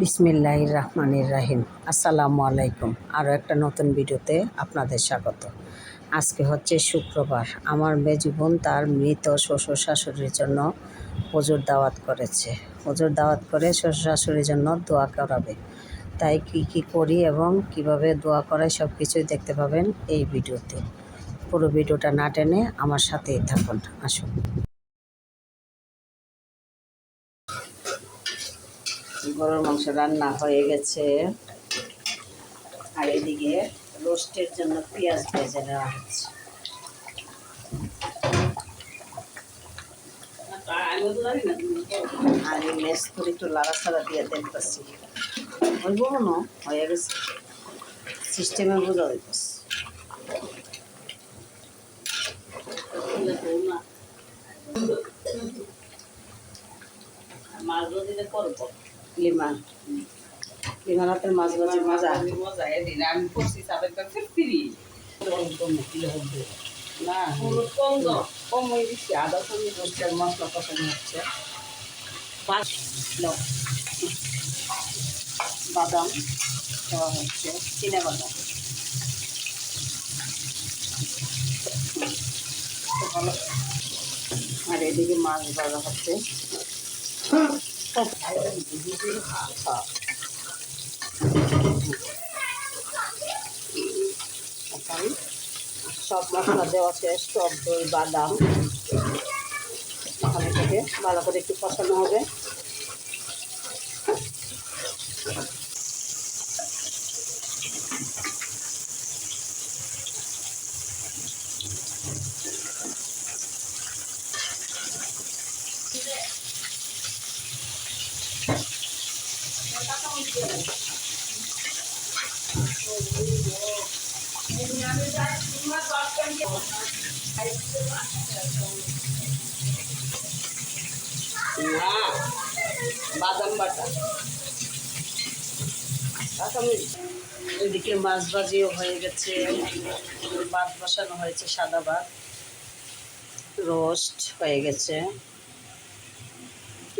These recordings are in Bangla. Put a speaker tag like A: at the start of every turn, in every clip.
A: বিসমিল্লাহ রহমানির রাহিম আসসালামু আলাইকুম। আরও একটা নতুন ভিডিওতে আপনাদের স্বাগত। আজকে হচ্ছে শুক্রবার। আমার মেজু বোন তার মৃত শ্বশুর শাশুড়ির জন্য হজুর দাওয়াত করেছে। হজুর দাওয়াত করে শ্বশুর শাশুড়ির জন্য দোয়া করাবে। তাই কি কি করি এবং কীভাবে দোয়া করাই সব কিছুই দেখতে পাবেন এই ভিডিওতে। পুরো ভিডিওটা না টেনে আমার সাথেই থাকুন। আসুন। গরুর মাংস রান্না হয়ে গেছে। আর এদিকে রোস্টের জন্য পেঁয়াজ ভেজে নেওয়া হচ্ছে। আর এই লেস করে একটু লাড়াছাড়া দিয়ে দেখতেছি। হইব মনে হয়ে গেছে। সিস্টেমে বোঝা হইতেছে মাছ দিলে করব। লিমা। লিমা রাতের মাছ ভাজি মজা।
B: মজা আমি করছি তাদের কাছে ফিরি
A: না।
B: কম হয়ে দিচ্ছি আদা হচ্ছে
A: পাঁচ বাদাম। হচ্ছে আর এদিকে মাছ ভাজা হচ্ছে। সব মশলা দেওয়া শেষ টক দই বাদাম। এখানে থেকে ভালো করে একটু কষানো হবে।
B: না বাদাম বাটা।
A: এদিকে মাছ ভাজিও হয়ে গেছে ভাত বসানো হয়েছে সাদা ভাত। রোস্ট হয়ে গেছে,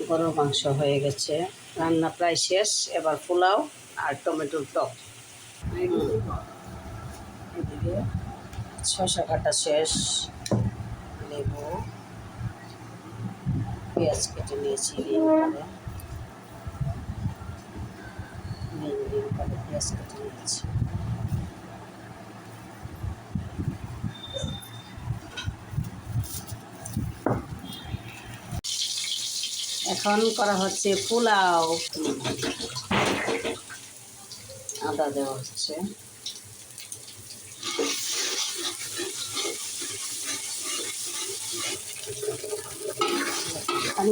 A: গরুর মাংস হয়ে গেছে। রান্না প্রায় শেষ, এবার পোলাও আর টমেটোর টক। এদিকে শসা কাটা শেষ, লেবু, পেঁয়াজ কেটে নিয়েছি পেঁয়াজ কেটে নিয়েছি। এখন করা হচ্ছে পোলাও। আদা দেওয়া হচ্ছে।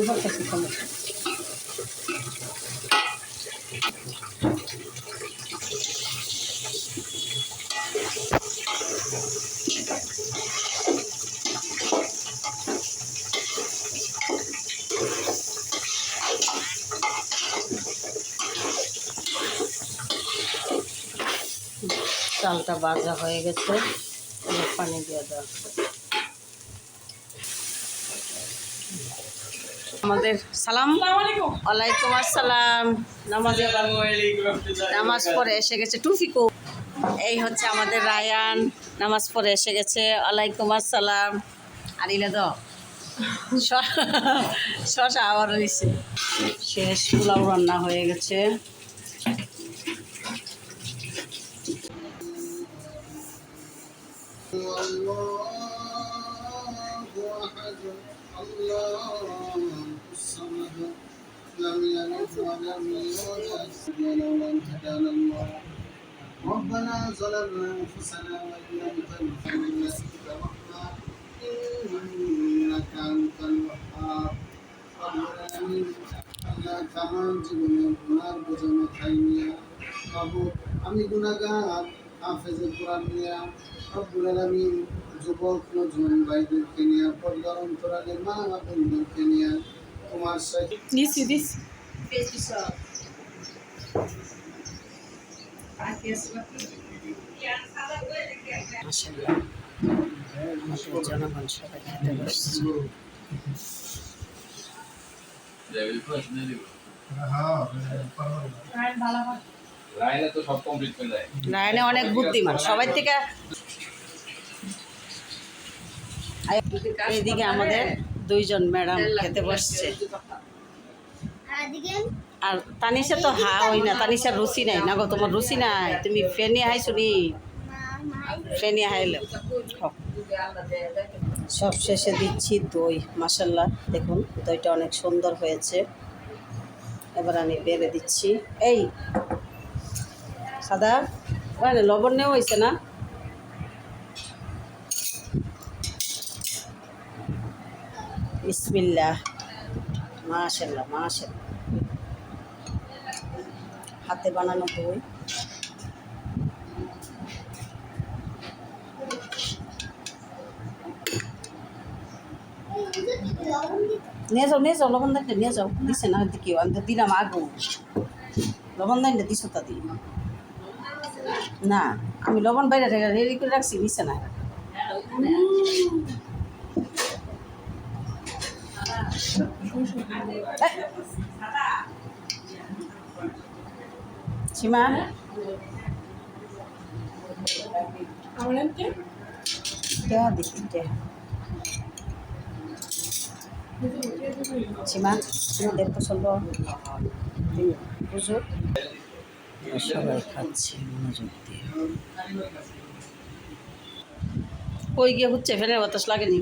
A: বলতেছি টমেটো চালটা ভাজা হয়ে গেছে। এবার পানি দিয়ে দেওয়া আমাদের সালাম। ওয়ালাইকুম আসসালাম। নামাজে নামাজ পড়ে এসে গেছে টুফিকো এই হচ্ছে আমাদের রায়ান। নামাজ পড়ে এসে গেছে। ওয়ালাইকুম আসসালাম। আর ইলে দ শশা আবার রয়েছে শেষ পোলাও রান্না হয়ে গেছে।
C: لم يلد ولم يولد ولم هدانا الله ربنا ظلمنا أنفسنا وإن لم تغفر لنا وترحمنا إنك أنت الوهاب رب العالمين আল্লাহ তামাম জীবনে গুনার বোঝা মাথায় নিয়ে বাবু আমি গুনাগার হাফেজে কোরআন নিয়ে রব্বুল আলামিন যুবক নজরুল ভাইদেরকে নিয়ে পর্দার অন্তরালে মা বোনদেরকে নিয়ে তোমার সাথে
B: দিছি দিছি।
A: জনগণ সবাই খেতে বসছে
C: হ্যাঁ
D: লাইনে তো সব কমপ্লিট করে দেয়।
A: রায়নে অনেক বুদ্ধিমান। সবাই থেকে এইদিকে আমাদের দুইজন ম্যাডাম খেতে বসছে। আর তানিশা তো হা ওই না, তানিশার রুচি নাই। না গো, তোমার রুচি নাই? তুমি ফেনি হাইছো নি? ফেনি হাইলে। সব শেষে দিচ্ছি দই। মাসাল্লাহ দেখুন, দইটা অনেক সুন্দর হয়েছে। এবার আমি বেড়ে দিচ্ছি। এই সাদা। লবণ নেওয়া হয়েছে না? বিসমিল্লাহ। মাশাল্লাহ মাশাল্লাহ হাতে বানানো দই নিয়ে যাও নিয়ে যাও, লবণ দাইটা নিয়ে যাও। দিছে না কেউ আমি তো দিলাম আগুন। লবণ দাইটা দিছো তা দিই না, আমি লবণ বাইরে রেডি করে রাখছি নিছে না সীমা? দেওয়া দেখি সীমা সীমা পছন্দ বুঝো সবাই খাচ্ছে মনোযোগ দিয়ে কই গিয়ে হচ্ছে ফেলে বাতাস লাগেনি।